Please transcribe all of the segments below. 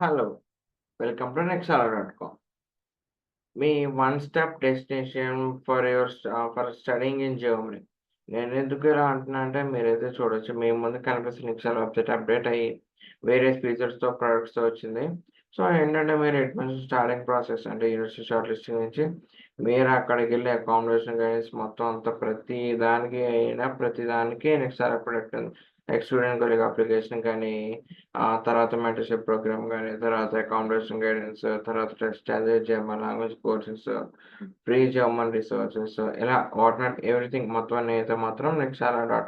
Hello. Welcome to Nexala dot com. Me one step destination for your for studying in Germany. నేను ఎందుకు ఇలా అంటున్నా అంటే మీరైతే చూడొచ్చు. మీ ముందు కనిపిస్తున్న నెక్సాలా వెబ్‌సైట్ అప్‌డేట్ అయ్యి వేరియస్ ఫీచర్స్‌తో, ప్రొడక్ట్స్‌తో వచ్చింది. సో, ఏంటంటే మీరు అడ్మిషన్ స్టార్టింగ్ ప్రాసెస్ అంటే యూనివర్సిటీ షార్ట్ లిస్టింగ్ నుంచి మీరు అక్కడికి వెళ్ళి అకామిడేషన్ గైడెన్స్ మొత్తం అంతా ప్రతి దానికి అయినా ప్రతి దానికి నెక్సాలా ప్రొడక్ట్ ఉంది. నెక్స్ట్ స్టూడెంట్ కొలిగ్ అప్లికేషన్ కానీ, తర్వాత మెంటర్‌షిప్ ప్రోగ్రామ్ కానీ తర్వాత అకామిడేషన్ గైడెన్స్, తర్వాత test German language courses, free German resources ఇలా వాట్ నాట్ ఎవ్రీథింగ్ మొత్తం అన్నీ అయితే మాత్రం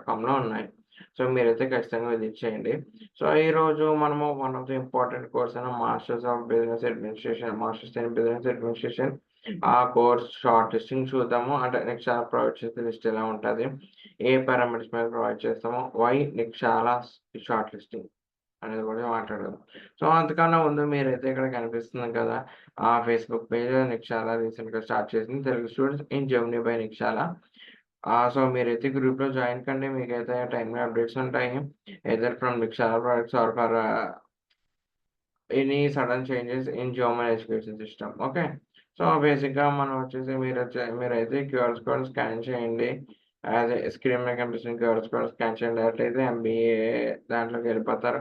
కామ్లో ఉన్నాయి. సో, మీరైతే ఖచ్చితంగా విజిట్ చేయండి. సో, ఈరోజు మనము one of the important course అయిన masters of business administration, masters in business administration ఆ కోర్స్ షార్ట్ లిస్టింగ్ చూద్దాము. అంటే నెక్స్ట్ ప్రొవైడ్ చేసే లిస్ట్ ఎలా ఉంటుంది ఏ పారామీటర్స్ మీద ప్రొవైడ్ చేస్తామో, వై నెక్సాలాస్ షార్ట్ లిస్టింగ్ అనేది కూడా మాట్లాడదాం. సో, అంతకన్నా ముందు మీరైతే ఇక్కడ కనిపిస్తుంది కదా! ఆ ఫేస్‌బుక్ పేజ్ నెక్సాలా రీసెంట్‌గా స్టార్ట్ చేసింది. Telugu students in Germany by Nexala so, మీరైతే గ్రూప్‌లో జాయిన్ కండి. మీకైతే టైమ్‌లీ అప్డేట్స్ ఉంటాయి. Either from Nexala products or for any sudden changes in German education system. Okay. So, బేసిక్‌గా మనం వచ్చేసి మీరు మీరైతే క్యూఆర్ కోడ్ స్కాన్ చేయండి. యాజ్ స్క్రీన్ మీద కనిపిస్తుంది క్యూఆర్ కోడ్ స్కాన్ చేయండి. డైరెక్ట్ అయితే ఎంబీఏ దాంట్లోకి వెళ్ళిపోతారు.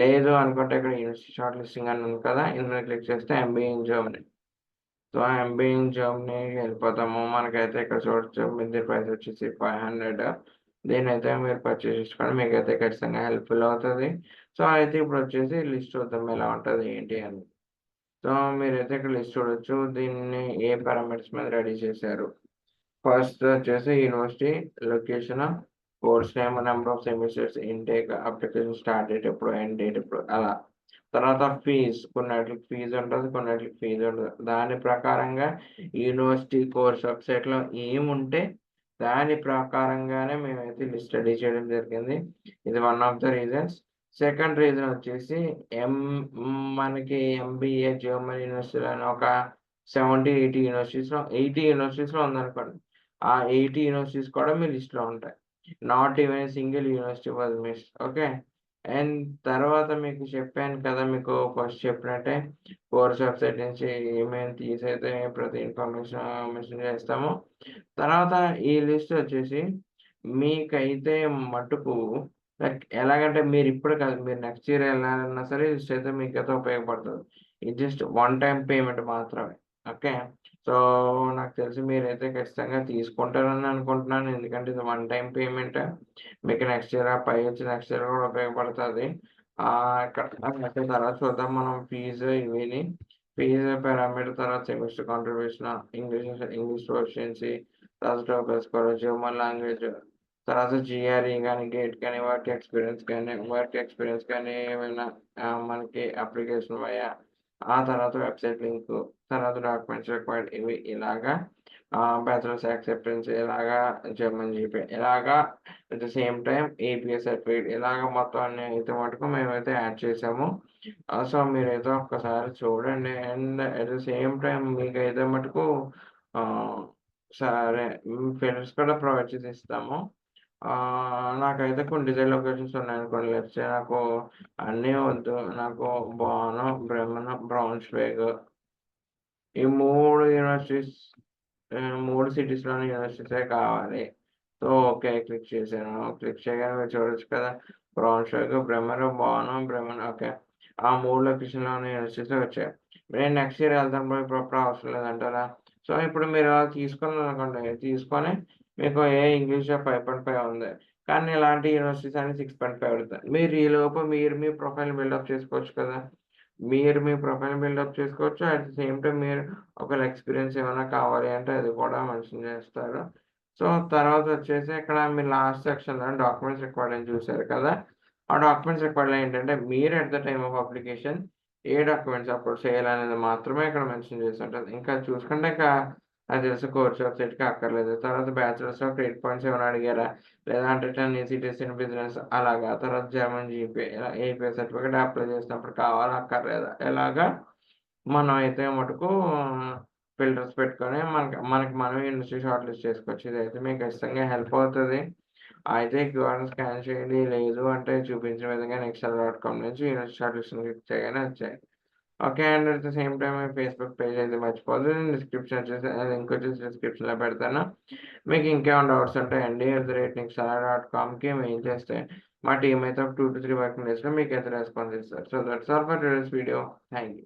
లేదు అనుకుంటే ఇక్కడ యూనివర్సిటీ షార్ట్ లిస్టింగ్ అని ఉంది కదా! ఇందులో క్లిక్ చేస్తే MBA in Germany. So, MBA in Germany వెళ్ళిపోతాము. మనకైతే ఇక్కడ చూడొచ్చు దీని ప్రైస్ వచ్చేసి ఫైవ్ హండ్రెడ్ దీని అయితే మీరు పర్చేస్ చేసుకోండి. అయితే ఖచ్చితంగా హెల్ప్‌ఫుల్ అవుతుంది సో, అయితే ఇప్పుడు వచ్చేసి లిస్ట్ చూద్దాం ఎలా ఉంటుంది ఏంటి అని. సో, మీరైతే ఇక్కడ లిస్ట్ చూడొచ్చు. దీన్ని ఏ పారామీటర్స్ మీద రెడీ చేశారు. ఫస్ట్ వచ్చేసి university, location, course name, number of semesters, intake, application start date ఎప్పుడు, ఎండ్ డేట్ ఎప్పుడు అలా. తర్వాత ఫీజ్ కొన్నిటికి ఫీజ్ ఉంటుంది కొన్నిటికి ఫీజ్ ఉండదు. దాని ప్రకారంగా యూనివర్సిటీ కోర్స్ వెబ్‌సైట్‌లో ఏముంటే దాని ప్రకారంగానే మేమైతే లిస్ట్ రెడీ చేయడం జరిగింది. ఇది one of the reasons. Second reason వచ్చేసి ఎం మనకి ఎంబీఏ జర్మన్ యూనివర్సిటీలో అని ఒక 70, 80 యూనివర్సిటీస్‌లో 80 యూనివర్సిటీస్‌లో ఉందనుకోండి. ఆ 80 యూనివర్సిటీస్ కూడా మీ లిస్ట్‌లో ఉంటాయి. Not even single university was miss okay. And తర్వాత మీకు చెప్పాను కదా! మీకు ఫస్ట్ చెప్పినట్టే కోర్స్ వెబ్‌సైట్ నుంచి ఏమేమి తీసైతే ప్రతి ఇన్ఫర్మేషన్ మెన్షన్ చేస్తామో, తర్వాత ఈ లిస్ట్ వచ్చేసి మీకైతే మటుకు లైక్ ఎలాగంటే మీరు ఇప్పుడు కాదు మీరు నెక్స్ట్ ఇయర్ వెళ్ళాలన్నా సరే లిస్ట్ అయితే మీకైతే ఉపయోగపడుతుంది ఇది జస్ట్ వన్ టైం పేమెంట్ మాత్రమే. ఓకే. సో, నాకు తెలిసి మీరైతే ఖచ్చితంగా తీసుకుంటారని అనుకుంటున్నాను. ఎందుకంటే ఇది వన్ టైం పేమెంట్. మీకు నెక్స్ట్ ఇయర్ పై వచ్చి నెక్స్ట్ ఇయర్ కూడా ఉపయోగపడుతుంది తర్వాత చూద్దాం మనం ఫీజు ఇవిని. ఫీజు పారామీటర్ తర్వాత semester contribution, English English proficiency, తర్వాత టోఫెల్ మన లాంగ్వేజ్, తర్వాత జిఆర్ఈ కానీ గేట్ కానీ, వర్క్ ఎక్స్‌పీరియన్స్ కానీ, వర్క్ ఎక్స్‌పీరియన్స్ కానీ ఏమైనా మనకి అప్లికేషన్ వయా ఆ తర్వాత వెబ్‌సైట్ లింకు, తర్వాత డాక్యుమెంట్స్ రిక్వైర్డ్ ఇవి ఇలాగా ఆహ్, బ్యాచిలర్స్ యాక్సెప్టెన్స్ ఇలాగా జర్మన్ జీపీ ఇలాగా at the same time APS certificate ఇలాగ మొత్తం అన్ని అయితే మటుకు మేమైతే యాడ్ చేసాము. సో సో, మీరైతే ఒక్కసారి చూడండి. And at the same time మీకైతే మటుకు సరే హ్మ్, కూడా ప్రొవైడ్ చేసి ఇస్తాము. నాకు నాకైతే కొన్ని డిజైన్ లొకేషన్స్ ఉన్నాయనుకోండి. లెట్స్ నాకు అన్నీ వద్దు. నాకు బాను, బ్రౌన్స్ బ్రౌన్‌ష్వైగ్ ఈ మూడు యూనివర్సిటీస్ మూడు సిటీస్‌లోని యూనివర్సిటీసే కావాలి. So, okay. క్లిక్ చేశాను. క్లిక్ చేయగానే మీరు చూడొచ్చు కదా! బ్రౌన్‌ష్వైగ్, బ్రహ్మర బాను, బ్రహ్మణ ఓకే. ఆ మూడు లొకేషన్‌లోని యూనివర్సిటీసే వచ్చాయి. నేను నెక్స్ట్ ఇయర్ వెళ్తాను ప్రాపర్ అవసరం లేదంటారా? సో, ఇప్పుడు మీరు అలా తీసుకున్నారనుకోండి. తీసుకొని మీకు ఏ ఇంగ్లీష్‌లో 5.5 ఉంది. కానీ ఇలాంటి యూనివర్సిటీస్ అన్ని 6.5 అడుగుతాయి. మీరు ఈలోపు మీరు మీ ప్రొఫైల్ బిల్డప్ చేసుకోవచ్చు కదా! మీరు మీ ప్రొఫైల్ బిల్డప్ చేసుకోవచ్చు. అట్ ద సేమ్ టైం మీరు ఒకవేళ ఎక్స్‌పీరియన్స్ ఏమైనా కావాలి అంటే అది కూడా మెన్షన్ చేస్తారు. సో, తర్వాత వచ్చేసి ఇక్కడ మీరు లాస్ట్ సెక్షన్‌లో డాక్యుమెంట్స్ రిక్వైర్డ్ అని చూసారు కదా! ఆ డాక్యుమెంట్స్ రిక్వైర్డ్ ఏంటంటే మీరు at the time of application A documents upload చేయాలనేది మాత్రమే ఇక్కడ మెన్షన్ చేసి ఉంటుంది ఇంకా చూసుకుంటే ఇంకా అది తెలిసి కోర్స్ వెబ్‌సైట్‌కి అక్కర్లేదు. తర్వాత బ్యాచిలర్స్‌లో క్రెడిట్ పాయింట్స్ ఏమైనా అడిగారా? లేదంటే 10 ఈసీటీస్ ఇన్ బిజినెస్ అలాగా. తర్వాత జర్మన్ జీపీ ఇలా ఏపీ సర్టిఫికేట్ అప్లై చేసినప్పుడు కావాలా? అక్కర్లేదా? ఇలాగా మనం అయితే మటుకు ఫిల్టర్స్ పెట్టుకొని మనకి మనకి మనం యూనివర్సిటీ షార్ట్ లిస్ట్ చేసుకోవచ్చు. ఇదైతే మీకు ఖచ్చితంగా హెల్ప్ అవుతుంది అయితే క్యూఆర్‌ని స్కాన్ చేయండి. లేదు అంటే చూపించిన విధంగా నెక్స్ట్ డాట్ కామ్ నుంచి యూనివర్సిటీ షార్ట్ లిస్ట్ క్లిక్ చేయగానే వచ్చాయి. Okay. And at the same time me Facebook page అయితే మర్చిపోదు నేను డిస్క్రిప్షన్ వచ్చేసి ఆ లింక్ వచ్చేసి డిస్క్రిప్షన్‌లో పెడతాను. మీకు ఇంకేమైనా డౌట్స్ ఉంటాయండి at the rate Nexala dot కామ్‌కి mail చేస్తే మా టీమ్ అయితే ఒక 2-3 వర్కింగ్ డేస్‌లో అయితే రెస్పాన్స్ ఇస్తారు. So that's all for today's video. Thank you.